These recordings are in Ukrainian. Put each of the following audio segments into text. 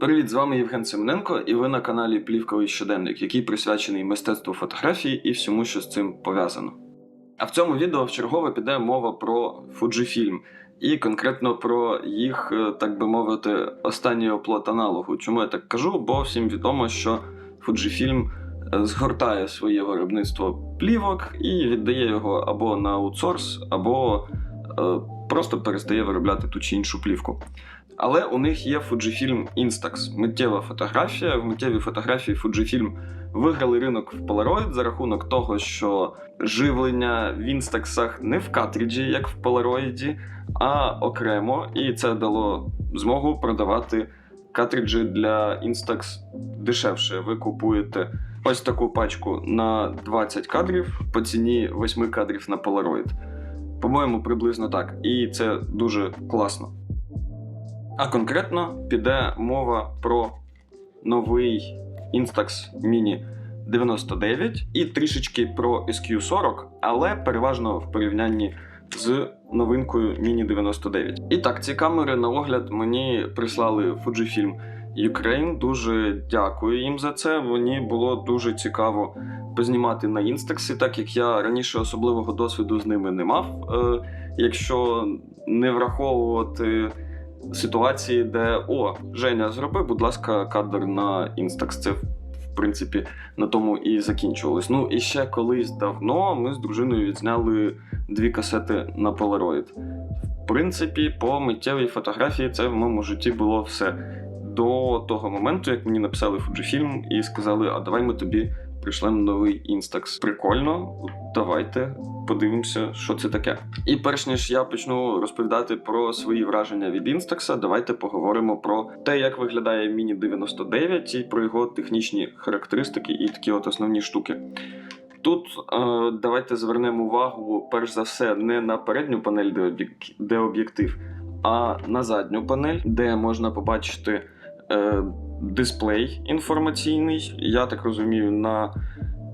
Привіт, з вами Євген Семененко, і ви на каналі Плівковий щоденник, який присвячений мистецтву фотографії і всьому, що з цим пов'язано. А в цьому відео вчергове піде мова про Fujifilm, і конкретно про їх, е, так би мовити, останній оплот аналогу. Чому я так кажу? Бо всім відомо, що Fujifilm е, згортає своє виробництво плівок і віддає його або на аутсорс, або е, просто перестає виробляти ту чи іншу плівку. Але у них є Fujifilm Instax, миттєва фотографія. В миттєвій фотографії Fujifilm виграли ринок в Polaroid за рахунок того, що живлення в Instax не в картриджі, як в Polaroid, а окремо, і це дало змогу продавати картриджі для Instax дешевше. Ви купуєте ось таку пачку на 20 кадрів по ціні 8 кадрів на Polaroid. По-моєму, приблизно так. І це дуже класно. А конкретно піде мова про новий Instax Mini 99 і трішечки про SQ40, але переважно в порівнянні з новинкою Mini 99. І так, ці камери на огляд мені прислали Fujifilm Ukraine. Дуже дякую їм за це. Мені було дуже цікаво познімати на Instax, так як я раніше особливого досвіду з ними не мав. Е, якщо не враховувати ситуації, де о, Женя, зроби, будь ласка, кадр на Instax. Це в принципі на тому і закінчувалось. Ну і ще колись давно ми з дружиною відзняли дві касети на Polaroid. В принципі, по миттєвій фотографії це в моєму житті було все. До того моменту, як мені написали Fujifilm і сказали, а давай ми тобі прийшлемо новий Instax. Прикольно, давайте подивимося, що це таке. І перш ніж я почну розповідати про свої враження від Instax, давайте поговоримо про те, як виглядає Mini 99 і про його технічні характеристики і такі от основні штуки. Тут е, давайте звернемо увагу, перш за все, не на передню панель, де об'єктив, а на задню панель, де можна побачити е, дисплей інформаційний. Я так розумію, на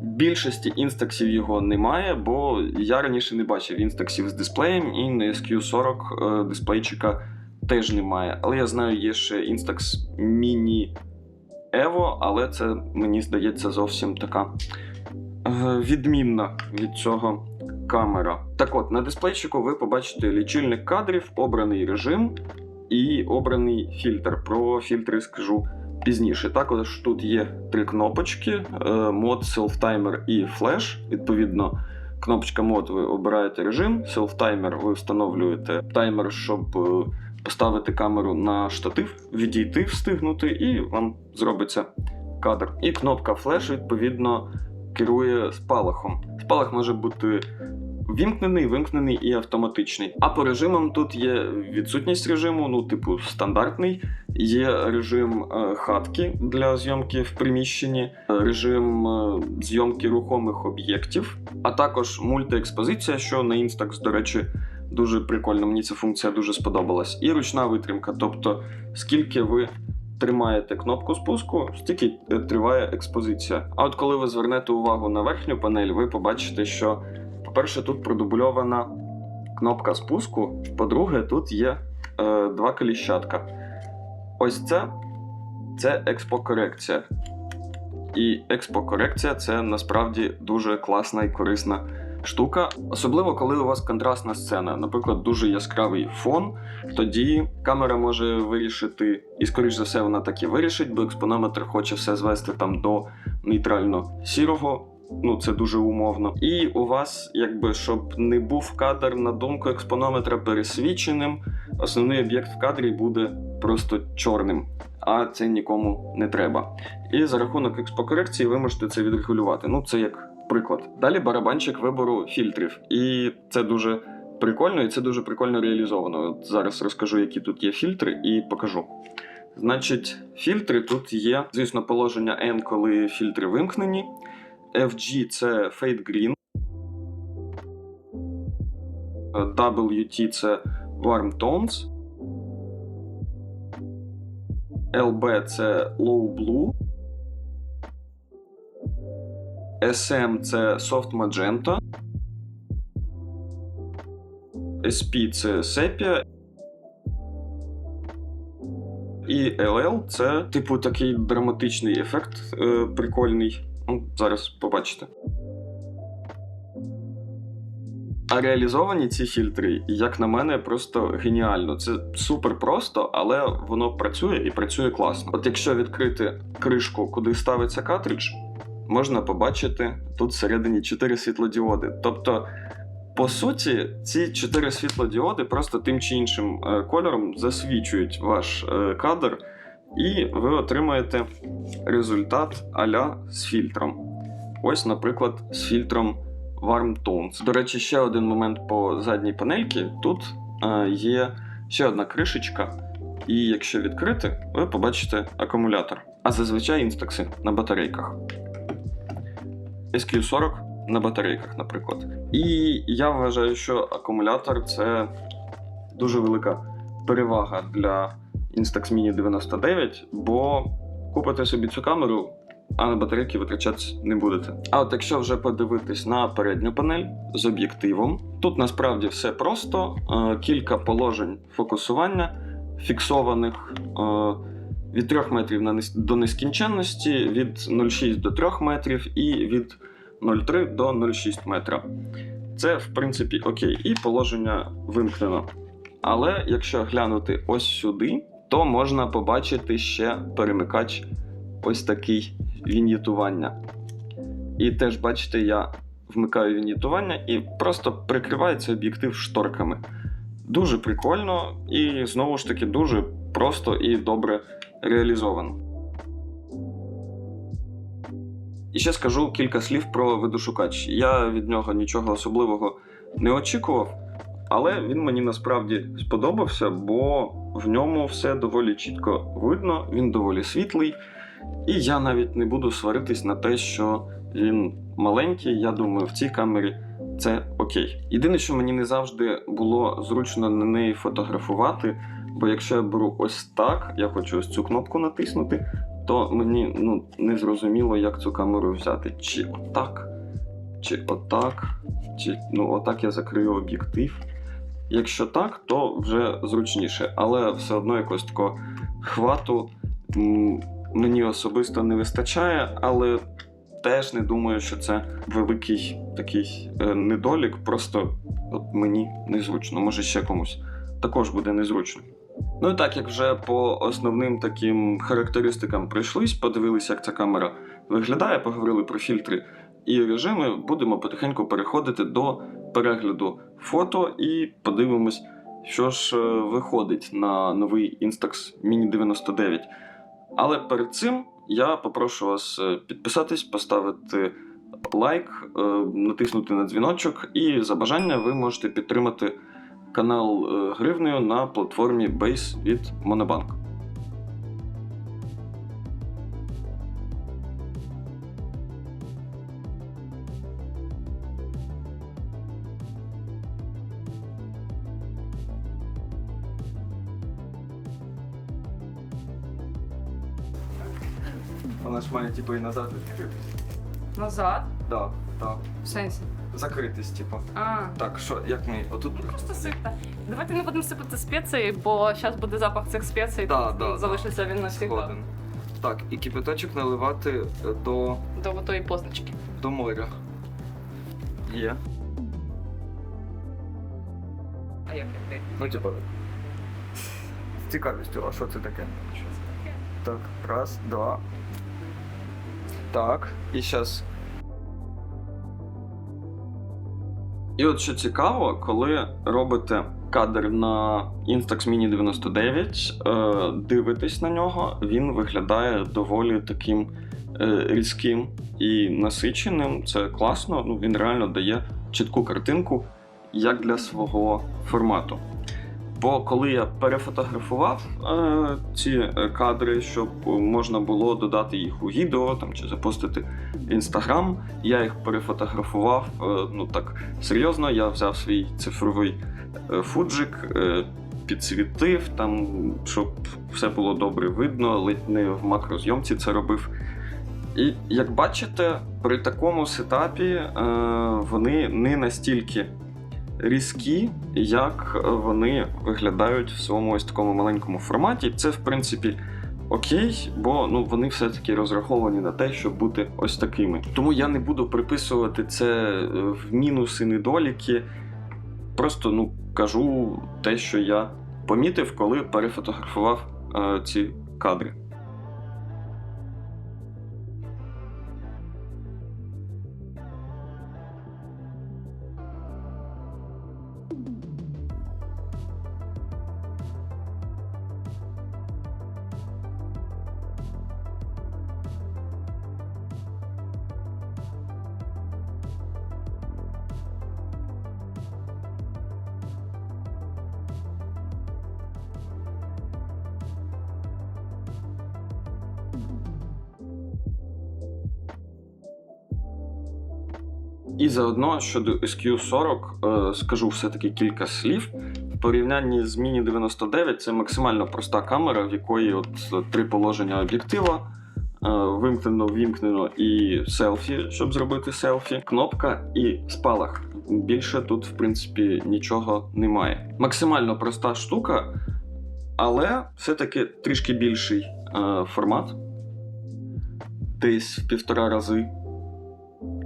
більшості інстаксів його немає, бо я раніше не бачив інстаксів з дисплеєм, і на SQ40 е, дисплейчика теж немає. Але я знаю, є ще Instax Mini Evo, але це мені здається зовсім така е, відмінна від цього камера. Так от, на дисплейчику ви побачите лічильник кадрів, обраний режим і обраний фільтр. Про фільтри скажу пізніше. Також тут є три кнопочки: е, мод, селфтаймер і флеш. Відповідно, кнопочка мод ви обираєте режим, селфтаймер ви встановлюєте таймер, щоб е, поставити камеру на штатив, відійти, встигнути, і вам зробиться кадр. І кнопка флеш, відповідно, керує спалахом. Спалах може бути вімкнений, вимкнений і автоматичний. А по режимам тут є відсутність режиму, ну, типу, стандартний. Є режим е, хатки для зйомки в приміщенні, режим е, зйомки рухомих об'єктів, а також мультиекспозиція, що на Instax, до речі, дуже прикольно. Мені ця функція дуже сподобалась. І ручна витримка. Тобто, скільки ви тримаєте кнопку спуску, стільки е, триває експозиція. А от коли ви звернете увагу на верхню панель, ви побачите, що, по-перше, тут продубльована кнопка спуску. По-друге, тут є е, два коліщатка. Ось це це експокорекція. І експокорекція це насправді дуже класна і корисна штука. Особливо, коли у вас контрастна сцена, наприклад, дуже яскравий фон. Тоді камера може вирішити, і скоріш за все, вона так і вирішить, бо експонометр хоче все звести там до нейтрально сірого. Ну, це дуже умовно. І у вас, якби щоб не був кадр на думку експонометра пересвіченим, основний об'єкт в кадрі буде просто чорним, а це нікому не треба. І за рахунок експокорекції ви можете це відрегулювати. Ну, це як приклад. Далі барабанчик вибору фільтрів. І це дуже прикольно, і це дуже прикольно реалізовано. От зараз розкажу, які тут є фільтри, і покажу. Значить, фільтри тут є, звісно, положення N, коли фільтри вимкнені. FG це Fade Green. WT це Warm Tones. LB це Low Blue. SM це Soft Magenta. SP це Sepia. І LL це, типу, такий драматичний ефект е, прикольний. Ну, зараз побачите. А реалізовані ці фільтри, як на мене, просто геніально. Це супер просто, але воно працює і працює класно. От якщо відкрити кришку, куди ставиться картридж, можна побачити тут всередині 4 світлодіоди. Тобто, по суті, ці 4 світлодіоди просто тим чи іншим е, кольором засвічують ваш е, кадр, і ви отримаєте результат а-ля з фільтром. Ось, наприклад, з фільтром Warm Tones. До речі, ще один момент по задній панельці. Тут е, є ще одна кришечка, і якщо відкрити, ви побачите акумулятор. А зазвичай інстакси на батарейках. SQ40 на батарейках, наприклад. І я вважаю, що акумулятор це дуже велика перевага для Instax Mini 99, бо купите собі цю камеру, а на батарейки витрачатись не будете. А от якщо вже подивитись на передню панель з об'єктивом, тут насправді все просто: Е, кілька положень фокусування фіксованих. е, Від 3 метрів на до нескінченності, від 0,6 до 3 метрів і від 0,3 до 0,6 метра. Це, в принципі, окей. І положення вимкнено. Але якщо глянути ось сюди, то можна побачити ще перемикач ось такий вінітування. І теж, бачите, я вмикаю вінітування і просто прикривається об'єктив шторками. Дуже прикольно і знову ж таки дуже просто і добре реалізовано. І ще скажу кілька слів про видошукач. Я від нього нічого особливого не очікував, але він мені насправді сподобався, бо в ньому все доволі чітко видно, він доволі світлий. І я навіть не буду сваритись на те, що він маленький. Я думаю, в цій камері це окей. Єдине, що мені не завжди було зручно на неї фотографувати, бо якщо я беру ось так, я хочу ось цю кнопку натиснути, то мені ну, не зрозуміло, як цю камеру взяти. Чи отак, чи отак, чи ну, отак я закрию об'єктив. Якщо так, то вже зручніше, але все одно якось такого хвату мені особисто не вистачає, але теж не думаю, що це великий такий е, недолік. Просто от мені незручно, може ще комусь також буде незручно. Ну і так, як вже по основним таким характеристикам пройшлись, подивилися, як ця камера виглядає, поговорили про фільтри і режими, будемо потихеньку переходити до перегляду фото і подивимось, що ж е, виходить на новий Instax Mini 99. Але перед цим я попрошу вас е, підписатись, поставити лайк, е, натиснути на дзвіночок, і за бажання ви можете підтримати канал гривнею на платформі Base від Monobank. Має типу і назад відкритись. Назад? Так, так. В сенсі. Закритись, типу. А. Так, що, як ми отут. Просто сипте. Давайте не будемо сипати спеції, бо зараз буде запах цих спецій. Да, да, залишиться він навсегда. Згоден. Так, і кипяточок наливати е, до, До отої позначки. до моря. Є. А як ти? Ну, типу. З цікавістю, а що це таке? Що це таке? Так, раз, два. Так, і зараз. І от що цікаво, коли робите кадр на Instax Mini 99, е, дивитесь на нього, він виглядає доволі таким е, різким і насиченим. Це класно, ну, він реально дає чітку картинку, як для свого формату. Бо коли я перефотографував е, ці е, кадри, щоб можна було додати їх у відео там, чи запостити в інстаграм, я їх перефотографував е, ну так серйозно. Я взяв свій цифровий е, фуджик, е, підсвітив там, щоб все було добре видно, ледь не в макрозйомці це робив. І як бачите, при такому сетапі е, вони не настільки різкі, як вони виглядають в своєму ось такому маленькому форматі. Це, в принципі, окей, бо ну, вони все-таки розраховані на те, щоб бути ось такими. Тому я не буду приписувати це е, в мінуси, недоліки. Просто ну, кажу те, що я помітив, коли перефотографував е, ці кадри. І заодно щодо SQ40 е, скажу все-таки кілька слів. В порівнянні з Mini 99 це максимально проста камера, в якої от три положення об'єктива. е, Вимкнено, вімкнено і селфі, щоб зробити селфі, кнопка і спалах. Більше тут, в принципі, нічого немає. Максимально проста штука, але все-таки трішки більший е, формат. Десь в півтора рази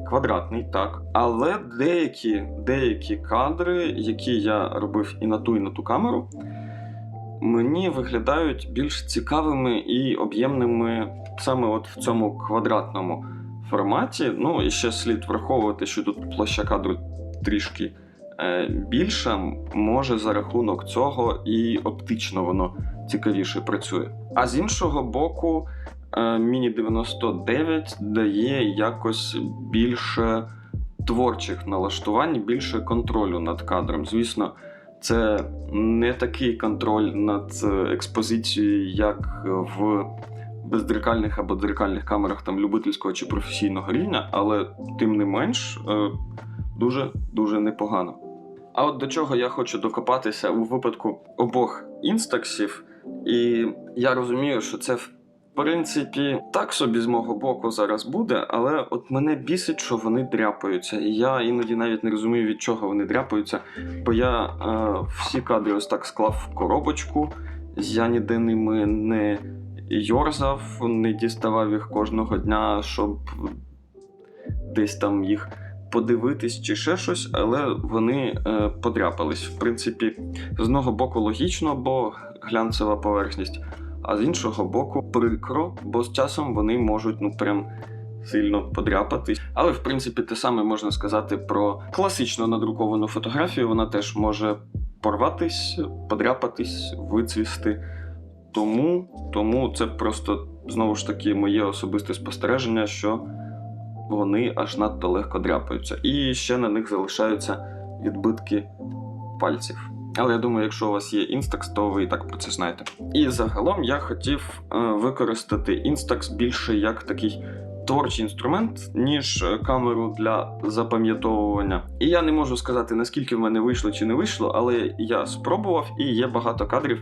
квадратний, так. Але деякі, деякі кадри, які я робив і на ту, і на ту камеру, мені виглядають більш цікавими і об'ємними саме от в цьому квадратному форматі. Ну, і ще слід враховувати, що тут площа кадру трішки е, більша, може за рахунок цього і оптично воно цікавіше працює. А з іншого боку, Міні 99 дає якось більше творчих налаштувань, більше контролю над кадром. Звісно, це не такий контроль над експозицією, як в бездзеркальних або дзеркальних камерах там любительського чи професійного рівня, але тим не менш дуже дуже непогано. А от до чого я хочу докопатися у випадку обох інстаксів, і я розумію, що це в принципі, так собі з мого боку зараз буде, але от мене бісить, що вони дряпаються. І я іноді навіть не розумію, від чого вони дряпаються. Бо я е, всі кадри ось так склав в коробочку, я ніде ними не йорзав, не діставав їх кожного дня, щоб десь там їх подивитись чи ще щось, але вони е, подряпались. В принципі, з одного боку логічно, бо глянцева поверхність а з іншого боку, прикро, бо з часом вони можуть ну прям сильно подряпатись. Але в принципі те саме можна сказати про класично надруковану фотографію. Вона теж може порватись, подряпатись, вицвісти. Тому, Тому це просто знову ж таки моє особисте спостереження, що вони аж надто легко дряпаються. І ще на них залишаються відбитки пальців. Але я думаю, якщо у вас є Instax, то ви і так про це знаєте. І загалом я хотів е, використати Instax більше як такий творчий інструмент, ніж е, камеру для запам'ятовування. І я не можу сказати, наскільки в мене вийшло чи не вийшло, але я спробував і є багато кадрів,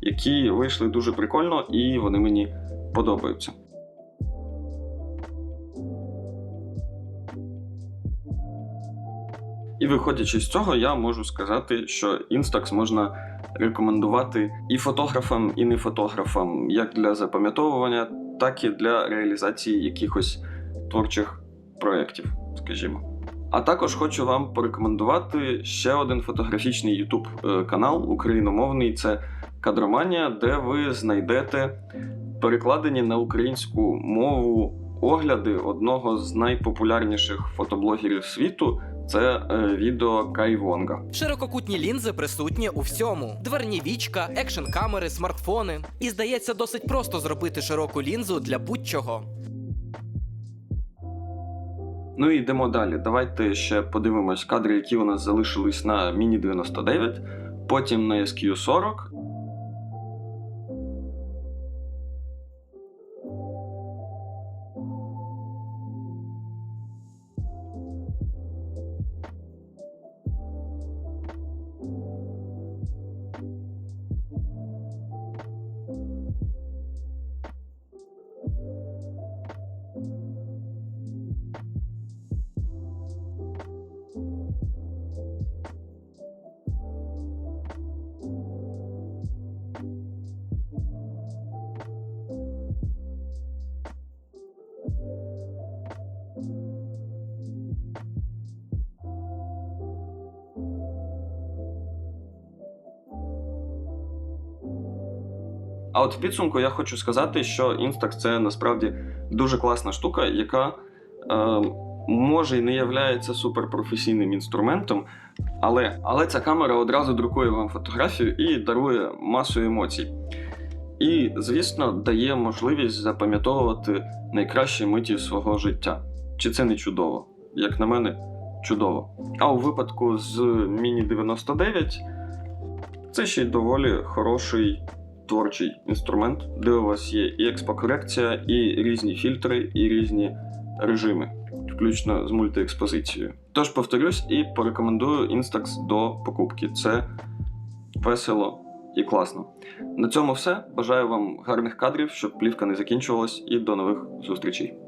які вийшли дуже прикольно, і вони мені подобаються. І виходячи з цього, я можу сказати, що Instax можна рекомендувати і фотографам, і не фотографам, як для запам'ятовування, так і для реалізації якихось творчих проєктів, скажімо. А також хочу вам порекомендувати ще один фотографічний YouTube е, канал україномовний це Кадроманія, де ви знайдете перекладені на українську мову огляди одного з найпопулярніших фотоблогерів світу це е, відео Кайвонга. Ширококутні лінзи присутні у всьому: дверні вічка, екшн камери, смартфони. І здається, досить просто зробити широку лінзу для будь-чого. Ну і йдемо далі. Давайте ще подивимось кадри, які у нас залишились на Міні 99, потім на SQ40. А от в підсумку я хочу сказати, що Instax це насправді дуже класна штука, яка е, може і не являється суперпрофесійним інструментом, але, але ця камера одразу друкує вам фотографію і дарує масу емоцій. І, звісно, дає можливість запам'ятовувати найкращі миті свого життя. Чи це не чудово? Як на мене, чудово. А у випадку з Міні 99 це ще й доволі хороший творчий інструмент, де у вас є і експокорекція, і різні фільтри, і різні режими, включно з мультиекспозицією. Тож повторюсь і порекомендую Instax до покупки. Це весело і класно. На цьому все. Бажаю вам гарних кадрів, щоб плівка не закінчувалась, і до нових зустрічей.